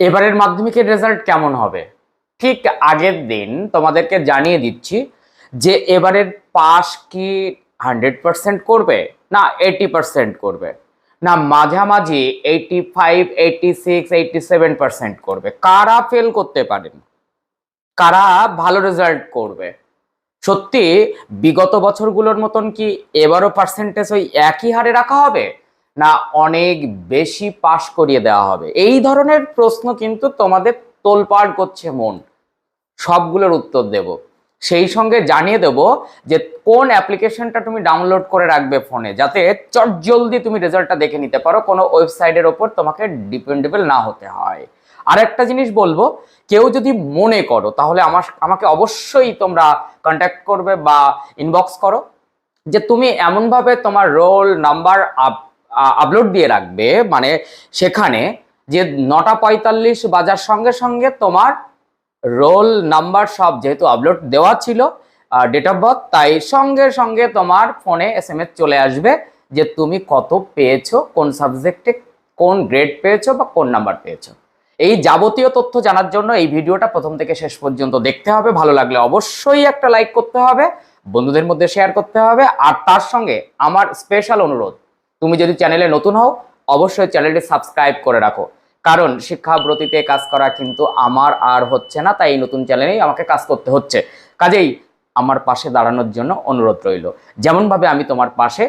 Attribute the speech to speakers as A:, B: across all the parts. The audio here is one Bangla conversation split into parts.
A: এবারের মাধ্যমিকের রেজাল্ট কেমন হবে? ঠিক আগের দিন তোমাদেরকে জানিয়ে দিচ্ছি যে এবারের পাস কি হান্ড্রেড পার্সেন্ট করবে না এইটি পার্সেন্ট করবে? না মাঝামাঝি eighty five eighty six eighty seven percent করবে। কারা ফেল করতে পারেন? কারা ভালো রেজাল্ট করবে? সত্যি, বিগত বছরগুলোর মতন কি এবারও পার্সেন্টেজ ওই একই হারে রাখা হবে? না অনেক বেশি পাশ করিয়ে দেওয়া হবে? এই ধরনের প্রশ্ন কিন্তু তোমাদের তোলপাড় করছে মন। সবগুলোর উত্তর দেব। সেই সঙ্গে জানিয়ে দেব যে কোন অ্যাপ্লিকেশনটা তুমি ডাউনলোড করে রাখবে ফোনে, যাতে চট জলদি তুমি রেজাল্টটা দেখে নিতে পারো, কোনো ওয়েবসাইটের ওপর তোমাকে ডিপেন্ডেবল না হতে হয়। আর একটা জিনিস বলব, কেউ যদি মনে করো, তাহলে আমার, আমাকে অবশ্যই তোমরা কন্ট্যাক্ট করবে বা ইনবক্স করো, যে তুমি এমনভাবে তোমার রোল নাম্বার আপলোড দিয়ে রাখবে মানে সেখানে যে নটা পঁয়তাল্লিশ বাজার সঙ্গে সঙ্গে তোমার রোল নাম্বার সব যেহেতু আপলোড দেওয়া ছিল ডেট অফ বার্থ তাই সঙ্গে সঙ্গে তোমার ফোনে এস চলে আসবে যে তুমি কত পেয়েছ, কোন সাবজেক্টে কোন গ্রেড পেয়েছ বা কোন নাম্বার পেয়েছ। এই যাবতীয় তথ্য জানার জন্য এই ভিডিওটা প্রথম থেকে শেষ পর্যন্ত দেখতে হবে, ভালো লাগলে অবশ্যই একটা লাইক করতে হবে, বন্ধুদের মধ্যে শেয়ার করতে হবে, আর তার সঙ্গে আমার স্পেশাল অনুরোধ তুমি যদি চ্যানেলে নতুন হও, অবশ্যই চ্যানেলটি সাবস্ক্রাইব করে রাখো। কারণ শিক্ষাব্রতিতে কাজ করা কিন্তু আমার আর হচ্ছে না, তাই নতুন চ্যানেলেই আমাকে কাজ করতে হচ্ছে। কাজেই আমার পাশে দাঁড়ানোর জন্য অনুরোধ রইল। যেমনভাবে আমি তোমার পাশে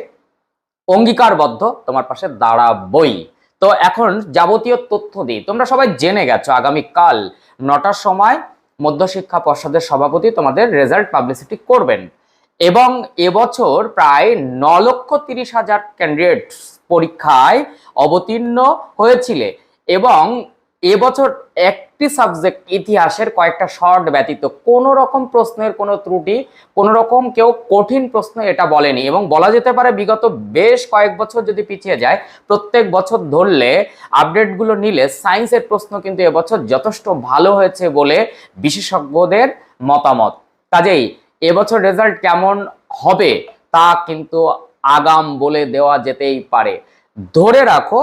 A: অঙ্গীকারবদ্ধ, তোমার পাশে দাঁড়াবই। তো এখন যাবতীয় তথ্য দিই। তোমরা সবাই জেনে গেছো, আগামীকাল নটার সময় মধ্যশিক্ষা পর্ষদের সভাপতি তোমাদের রেজাল্ট পাবলিসিটি করবেন। এবং এবছর প্রায় ন লক্ষ তিরিশ হাজার ক্যান্ডিডেট পরীক্ষায় অবতীর্ণ হয়েছিলে এবং এবছর একটি সাবজেক্ট ইতিহাসের কয়েকটা শর্ট ব্যতীত কোনো রকম প্রশ্নের কোনো ত্রুটি, কোনো রকম কেউ কঠিন প্রশ্ন এটা বলেনি এবং বলা যেতে পারে বিগত বেশ কয়েক বছর যদি পিছিয়ে যায়, প্রত্যেক বছর ধরলে আপডেটগুলো নিলে সায়েন্সের প্রশ্ন কিন্তু এবছর যথেষ্ট ভালো হয়েছে বলে বিশেষজ্ঞদের মতামত। কাজেই এবছর রেজাল্ট কেমন হবে তা কিন্তু আগাম বলে দেওয়া যেতেই পারে। ধরে রাখো,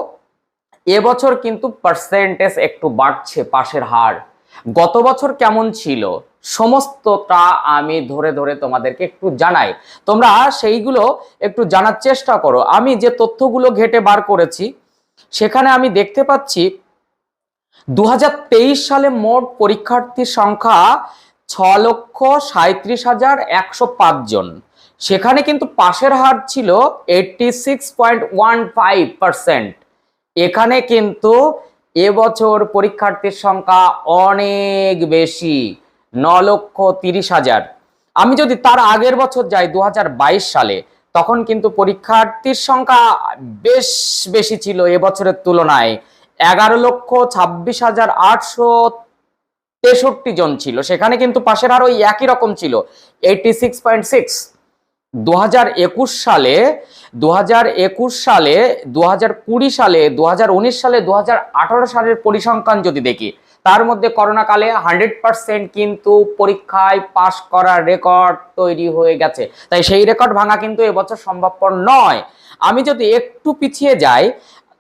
A: এবছর কিন্তু পার্সেন্টেজ একটু বাড়ছে পাশের হার। গত বছর কেমন ছিল সমস্তটা আমি ধরে ধরে তোমাদেরকে একটু জানাই। তোমরা সেইগুলো একটু জানার চেষ্টা করো। আমি যে তথ্যগুলো ঘেটে বার করেছি, সেখানে আমি দেখতে পাচ্ছি দু হাজার তেইশ সালে মোট পরীক্ষার্থীর সংখ্যা ছ লক্ষ সাঁত্রিশ হাজার একশো পাঁচ জন। সেখানে কিন্তু পাশের হার ছিল eighty six point one five percent এখানে কিন্তু এবছর পরীক্ষার্থীর সংখ্যা অনেক বেশি ন লক্ষ তিরিশ হাজার। আমি যদি তার আগের বছর যাই দু হাজার বাইশ সালে, তখন কিন্তু পরীক্ষার্থীর সংখ্যা বেশ বেশি ছিল এবছরের তুলনায়। এগারো লক্ষ ছাব্বিশ হাজার আটশো তেষট্টি জন ছিল। সেখানে কিন্তু পাশের হার ওই একই রকম ছিল। এইটি সিক্স পয়েন্ট সিক্স দু সালে দু হাজার একুশ সালে দু হাজার কুড়ি সালে দু হাজার উনিশ সালে দু হাজার আঠারো সালের পরিসংখ্যান যদি দেখি, তার মধ্যে করোনাকালে হান্ড্রেড পার্সেন্ট কিন্তু পরীক্ষায় পাশ করার রেকর্ড তৈরি হয়ে গেছে। তাই সেই রেকর্ড ভাঙা কিন্তু এবছর সম্ভবপর নয়। আমি যদি একটু পিছিয়ে যাই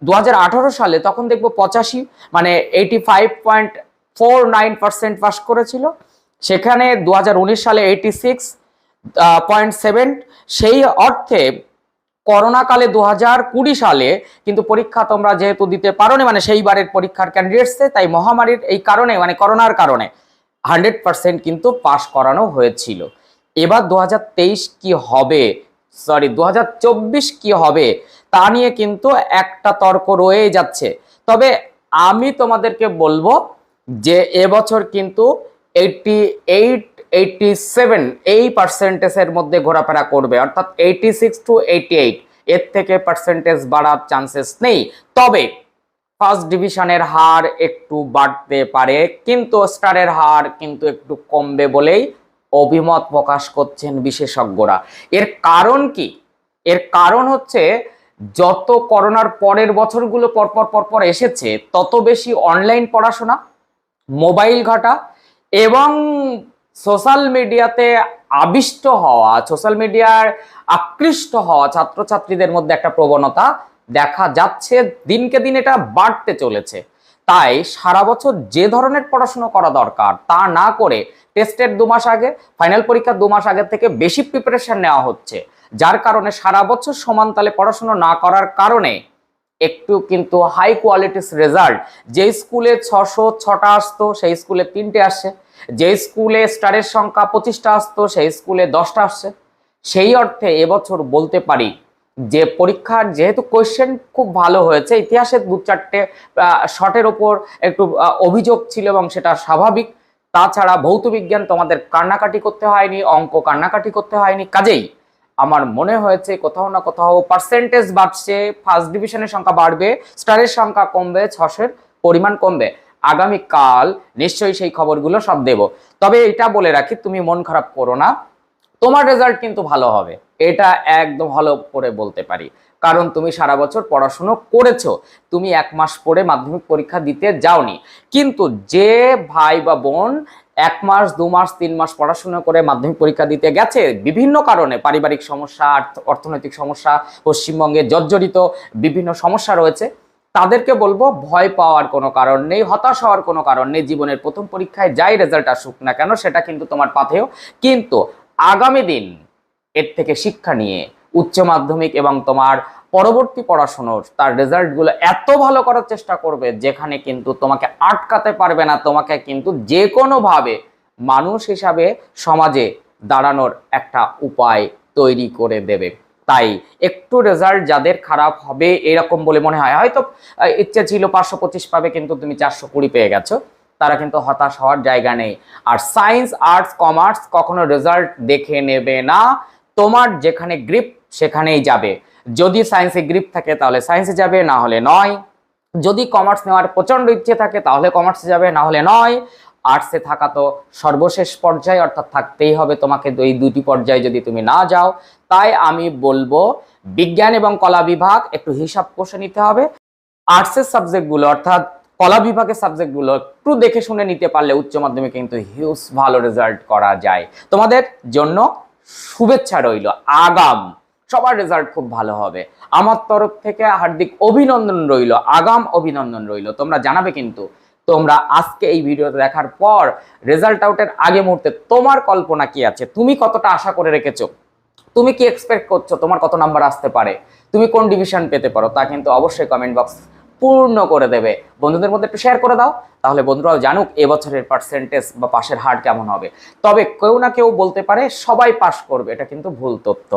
A: দু হাজার আঠারো সালে তখন দেখব পঁচাশি মানে eighty five point four nine percent pass করেছিল। সেখানে দু হাজার উনিশ সালে এইটি সিক্স পয়েন্ট সেভেন সেই অর্থে করোনাকালে দু হাজার কুড়ি সালে কিন্তু পরীক্ষা তোমরা যেহেতু দিতে পারো মানে সেইবারের পরীক্ষার ক্যান্ডিডেটসে তাই মহামারীর এই কারণে মানে করোনার কারণে হান্ড্রেড পার্সেন্ট কিন্তু পাশ করানো হয়েছিল। এবার দু হাজার তেইশ কি হবে? সরি দু হাজার চব্বিশ কি হবে? তা নিয়ে কিন্তু একটা তর্ক রয়ে যাচ্ছে। তবে আমি তোমাদেরকে বলব যে এবছর কিন্তু এইটটি এইট এইটটি সেভেন এই পার্সেন্টেজের মধ্যে ঘোরাফেরা করবে, অর্থাৎ eighty six two eighty eight এর থেকে পার্সেন্টেজ বাড়ার চান্সেস নেই। তবে ফার্স্ট ডিভিশনের হার একটু বাড়তে পারে, কিন্তু স্টারের হার কিন্তু একটু কমবে বলেই অভিমত প্রকাশ করছেন বিশেষজ্ঞরা। এর কারণ কি? এর কারণ হচ্ছে যত করোনার পরের বছরগুলো পরপর পরপর এসেছে, তত বেশি অনলাইন পড়াশোনা মোবাইল ঘাটা এবং সোশ্যাল মিডিয়াতে আবিষ্ট হওয়া, সোশ্যাল মিডিয়ার আকৃষ্ট হওয়া ছাত্রছাত্রীদের মধ্যে একটা প্রবণতা দেখা যাচ্ছে। দিনকে দিন এটা বাড়তে চলেছে। তাই সারা বছর যে ধরনের পড়াশোনা করা দরকার তা না করে টেস্টের দু মাস আগে, ফাইনাল পরীক্ষার দু মাস আগে থেকে বেশি প্রিপারেশন নেওয়া হচ্ছে। যার কারণে সারা বছর সমান তালে পড়াশুনো না করার কারণে একটু কিন্তু হাই কোয়ালিটিস রেজাল্ট যে স্কুলে ছশো ছটা আসতো, সেই স্কুলে তিনটে আসছে যে স্কুলে স্টারের সংখ্যা পঁচিশটা আসতো, সেই স্কুলে দশটা আসছে সেই অর্থে এবছর বলতে পারি যে পরীক্ষার যেহেতু কোয়েশ্চেন খুব ভালো হয়েছে, ইতিহাসের দু চারটে শর্টের ওপর একটু অভিযোগ ছিল এবং সেটা স্বাভাবিক। তাছাড়া ভৌত বিজ্ঞান তোমাদের কান্নাকাটি করতে হয়নি, অঙ্ক কান্নাকাটি করতে হয়নি। কাজেই আমার মনে হয়েছে কোথাও না কোথাও পার্সেন্টেজ বাড়ছে ফার্স্ট ডিভিশনের সংখ্যা বাড়বে স্টারের সংখ্যা কমবে, ছশের পরিমাণ কমবে। আগামীকাল নিশ্চয়ই সেই খবরগুলো সব দেব। তবে এটা বলে রাখি, তুমি মন খারাপ করো না। তোমার রেজাল্ট কিন্তু ভালো হবে। এটা একদম ভালো করে বলতে পারি। কারণ তুমি সারা বছর পড়াশুনো করেছ। তুমি এক মাস পরে মাধ্যমিক পরীক্ষা দিতে যাওনি। কিন্তু যে ভাই বা বোন এক মাস, দু মাস, তিন মাস পড়াশোনা করে মাধ্যমিক পরীক্ষা দিতে গেছে। বিভিন্ন কারণে পারিবারিক সমস্যা অর্থনৈতিক সমস্যা, পশ্চিমবঙ্গে জর্জরিত বিভিন্ন সমস্যা রয়েছে। তাদেরকে বলব, ভয় পাওয়ার কোনো কারণ নেই, হতাশ হওয়ার কোনো কারণ নেই, জীবনের প্রথম পরীক্ষায় যাই রেজাল্ট আসুক না কেন, সেটা কিন্তু তোমার পাথেও কিন্তু আগামী দিন এর থেকে শিক্ষা নিয়ে উচ্চ মাধ্যমিক এবং তোমার পরবর্তী পড়াশোনার তার রেজাল্টগুলো এত ভালো করার চেষ্টা করবে, যেখানে কিন্তু তোমাকে আটকাতে পারবে না, তোমাকে কিন্তু যে কোনোভাবে মানুষ হিসাবে সমাজে দাঁড়ানোর একটা উপায় তৈরি করে দেবে। তাই একটু রেজাল্ট যাদের খারাপ হবে এরকম বলে মনে হয়। হয়তো ইচ্ছে ছিল পাঁচশো পঁচিশ পাবে, কিন্তু তুমি চারশো কুড়ি পেয়ে গেছো। তারা কিন্তু হতাশ হওয়ার জায়গা নেই। আর সায়েন্স আর্টস কমার্স কখনো রেজাল্ট দেখে নেবে না। তোমার যেখানে গ্রিপ সেখানেই যাবে। যদি সায়েন্সে গ্রিপ থাকে তাহলে সায়েন্সে যাবে, না হলে নয়। যদি কমার্স নেওয়ার প্রচণ্ড ইচ্ছে থাকে তাহলে কমার্সে যাবে, না হলে নয়। আর্টসে থাকা তো সর্বশেষ পর্যায়ে, অর্থাৎ থাকতেই হবে তোমাকে এই দুটি পর্যায়ে যদি তুমি না যাও। তাই আমি বলব বিজ্ঞান এবং কলা বিভাগ, একটু হিসাব কষে নিতে হবে। আর্টসের সাবজেক্টগুলো অর্থাৎ কলা বিভাগের সাবজেক্টগুলো একটু দেখে শুনে নিতে পারলে উচ্চ মাধ্যমিকে কিন্তু হিউজ ভালো রেজাল্ট করা যায়। তোমাদের জন্য শুভেচ্ছা রইল। আগাম। সবার রেজাল্ট খুব ভালো হবে। আমার তরফ থেকে হার্দিক অভিনন্দন রইল, আগাম অভিনন্দন রইল। তোমরা জানাবে কিন্তু, তোমরা আজকে এই ভিডিওতে দেখার পর রেজাল্ট আউটের আগে মুহূর্তে তোমার কল্পনা কি আছে? তুমি কতটা আশা করে রেখেছো? তুমি কি এক্সপেক্ট করছ তোমার কত নাম্বার আসতে পারে? তুমি কোন ডিভিশন পেতে পারো? তা কিন্তু অবশ্যই কমেন্ট বক্স পূর্ণ করে দেবে। বন্ধুদের মধ্যে একটু শেয়ার করে দাও, তাহলে বন্ধুরাও জানুক এবছরের পার্সেন্টেজ বা পাশের হার কেমন হবে। তবে কেউ না কেউ বলতে পারে, সবাই পাশ করবে, এটা কিন্তু ভুল তথ্য।